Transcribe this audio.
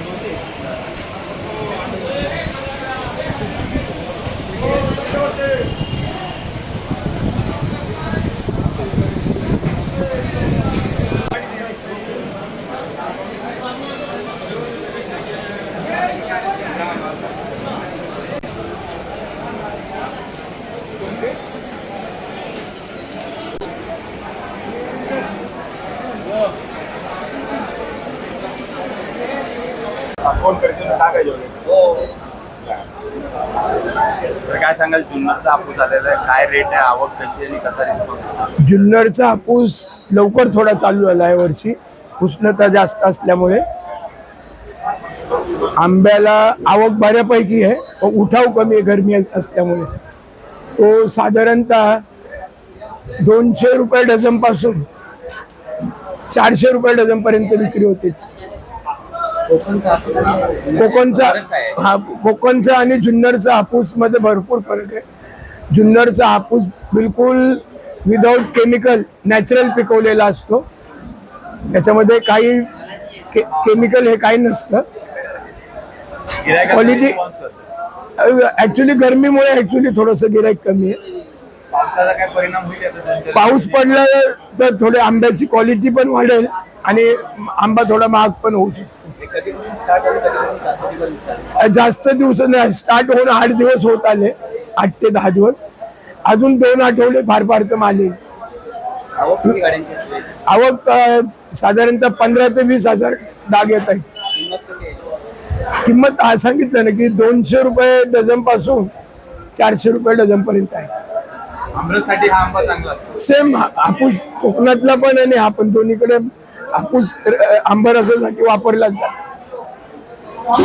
ので。फोन करतो टाकायचे तर काय सांगाल जुन्नरचा हापूस आलेला आहे. काय रेट आहे? आवक कशी आणि कसा रिस्पॉन्स जुन्नरचा हापूस लवकर थोडा चालू झाला आहे वर्षी. उष्णता जास्त असल्यामुळे. आंब्याला आवक बऱ्यापैकी आहे. पण उठाव कमी आहे गरमी असल्यामुळे. तो साधारणतः दोनशे रुपये डझनपासून चारशे रुपये डझन पर्यंत विक्री होते. कोकणचा हा कोकणचा आणि जुन्नरचा हापूसमध्ये भरपूर फरक आहे. जुन्नरचा हापूस बिलकुल विदाऊट केमिकल नॅचरल पिकवलेला असतो. त्याच्यामध्ये काही के, केमिकल हे काही नसतं. Quality- ऍक्च्युली गरमीमुळे ऍक्च्युली थोडस गिराईक कमी आहे. पावसाचा काय परिणाम होईल याचा दोन चार पाऊस पडला तर थोडी आंब्याची क्वालिटी पण वाढेल. आणि आंबा थोडा महाग पण होऊ शकतो. जास्त दिवस नाही स्टार्ट होऊन आठ दिवस होत आले आठ ते दहा दिवस. अजून दोन आठवडे फार फार तर माले आवक साधारणतः पंधरा ते वीस हजार डाग येत आहेत. किंमत सांगितलं ना की दोनशे रुपये डझनपासून चारशे रुपये डझन पर्यंत आहे. सेम हापूस कोकणातला पण आणि हा पण दोन्हीकडे हापूस अं, आंबा वापरला जातो